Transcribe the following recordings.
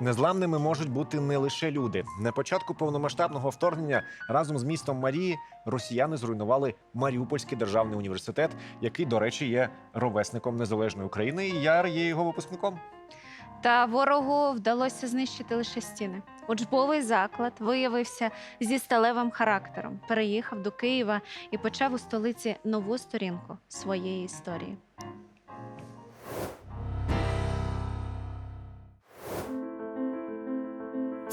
Незламними можуть бути не лише люди. На початку повномасштабного вторгнення разом з містом Марії росіяни зруйнували Маріупольський державний університет, який, до речі, є ровесником незалежної України. І я є його випускником. Та ворогу вдалося знищити лише стіни. Учбовий заклад виявився зі сталевим характером, переїхав до Києва і почав у столиці нову сторінку своєї історії.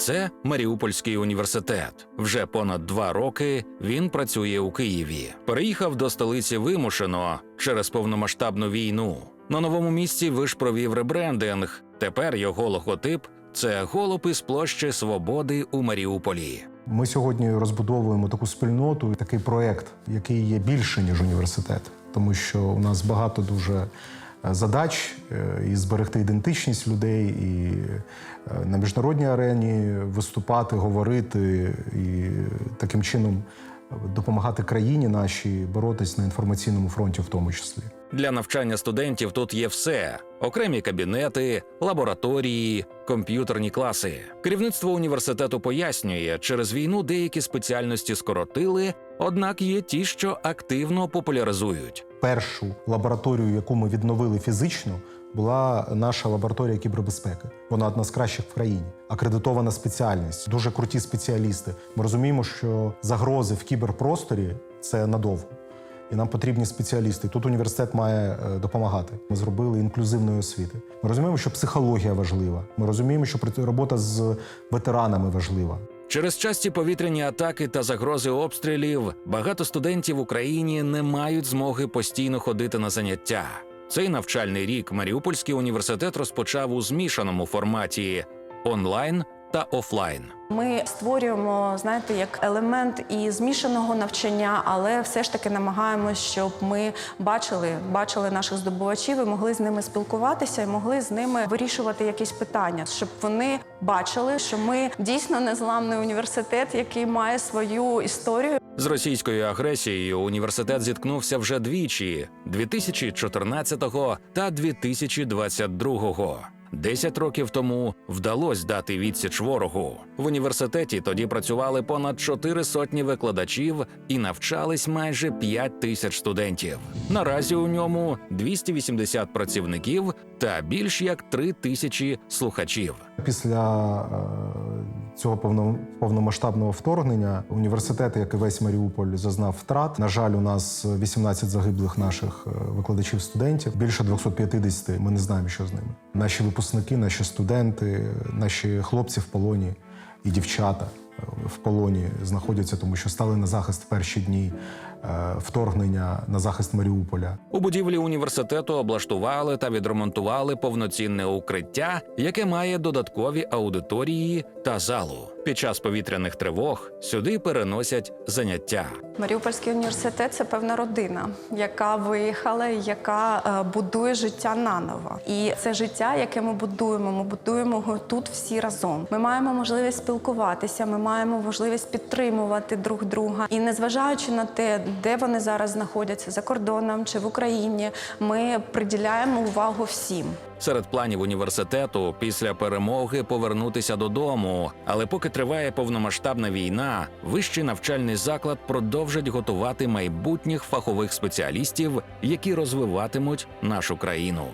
Це Маріупольський університет. Вже понад два роки він працює у Києві. Переїхав до столиці вимушено через повномасштабну війну. На новому місці виш провів ребрендинг. Тепер його логотип це голуб із площі Свободи у Маріуполі. Ми сьогодні розбудовуємо таку спільноту, такий проект, який є більше ніж університет, тому що у нас багато дуже задач е, і зберегти ідентичність людей, і е, на міжнародній арені виступати, говорити і таким чином допомагати країні нашій боротись на інформаційному фронті, в тому числі. Для навчання студентів тут є все: окремі кабінети, лабораторії, комп'ютерні класи. Керівництво університету пояснює, через війну деякі спеціальності скоротили, однак є ті, що активно популяризують. Першу лабораторію, яку ми відновили фізично, була наша лабораторія кібербезпеки. Вона одна з кращих в країні. Акредитована спеціальність, дуже круті спеціалісти. Ми розуміємо, що загрози в кіберпросторі це надовго. І нам потрібні спеціалісти. Тут університет має е, допомагати. Ми зробили інклюзивної освіти. Ми розуміємо, що психологія важлива. Ми розуміємо, що робота з ветеранами важлива. Через часті повітряні атаки та загрози обстрілів багато студентів в Україні не мають змоги постійно ходити на заняття. Цей навчальний рік Маріупольський університет розпочав у змішаному форматі онлайн та офлайн. Ми створюємо, знаєте, як елемент і змішаного навчання, але все ж таки намагаємось, щоб ми бачили, бачили наших здобувачів і могли з ними спілкуватися, і могли з ними вирішувати якісь питання, щоб вони бачили, що ми дійсно незламний університет, який має свою історію. З російською агресією університет зіткнувся вже двічі 2014 та 2022. Десять років тому вдалося дати відсіч ворогу. В університеті тоді працювали понад чотири сотні викладачів і навчались майже п'ять тисяч студентів. Наразі у ньому 280 працівників та більш як три тисячі слухачів. Після е, цього повно- повномасштабного вторгнення університет, як і весь Маріуполь, зазнав втрат. На жаль, у нас 18 загиблих наших е, викладачів студентів. Більше 250 Ми не знаємо, що з ними. Наші випускники, наші студенти, наші хлопці в полоні і дівчата е, в полоні знаходяться, тому що стали на захист в перші дні вторгнення на захист Маріуполя. У будівлі університету облаштували та відремонтували повноцінне укриття, яке має додаткові аудиторії та залу. Під час повітряних тривог сюди переносять заняття. Маріупольський університет це певна родина, яка виїхала, яка е, будує життя наново. І це життя, яке ми будуємо. Ми будуємо його тут всі разом. Ми маємо можливість спілкуватися, ми маємо можливість підтримувати друг друга. І незважаючи на те, де вони зараз знаходяться за кордоном чи в Україні, ми приділяємо увагу всім. Серед планів університету після перемоги повернутися додому. Але поки триває повномасштабна війна, вищий навчальний заклад продовжить готувати майбутніх фахових спеціалістів, які розвиватимуть нашу країну.